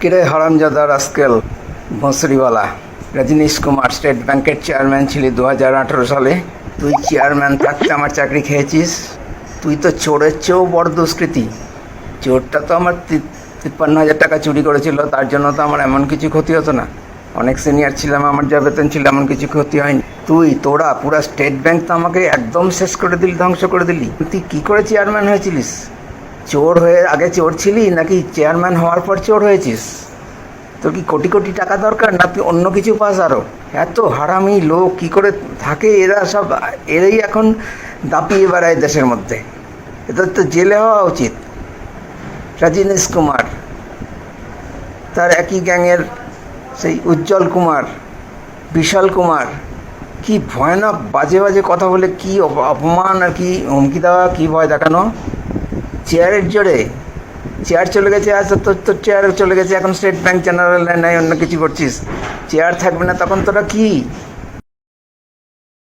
কিরে হারামজাদা রাস্কেল? ভঁসরিওয়ালা রজনীশ কুমার, স্টেট ব্যাংকের চেয়ারম্যান ছিলি দু হাজার আঠেরো সালে। তুই চেয়ারম্যান থাকতে আমার চাকরি খেয়েছিস? তুই তো চোরের চেয়েও বড় দুষ্কৃতি। চোরটা তো আমার তিপ্পান্ন হাজার টাকা চুরি করেছিল, তার জন্য তো আমার এমন কিছু ক্ষতি হতো না। অনেক সিনিয়র ছিলাম, আমার যা বেতন ছিল এমন কিছু ক্ষতি হয়নি। তুই, তোরা, পুরা স্টেট ব্যাংক তো আমাকে একদম শেষ করে দিলি, ধ্বংস করে দিলি। তুই কী করে চেয়ারম্যান হয়েছিলিস? চোর হয়ে আগে চোর ছিলি নাকি চেয়ারম্যান হওয়ার পর চোর হয়েছিস? তোর কি কোটি কোটি টাকা দরকার না তুই অন্য কিছু পাস আরও এত হারামি লোক, কি করে থাকে এরা সব? এরাই এখন দাপিয়ে বেড়ায় দেশের মধ্যে। এদের তো জেলে হওয়া উচিত। রজনীশ কুমার, তার একই গ্যাংয়ের সেই উজ্জ্বল কুমার, বিশাল কুমার, কি ভয়ানক বাজে বাজে কথা বলে, কি অপমান আর কি হুমকি দেওয়া, কি ভয় দেখানো? চেয়ারের জোরে। চেয়ার চলে গেছে আজ তোর তোর চেয়ার চলে গেছে, এখন স্টেট ব্যাঙ্ক জেনারেল নাই অন্য কিছু করছিস। চেয়ার থাকবে না, তখন তোরা কি?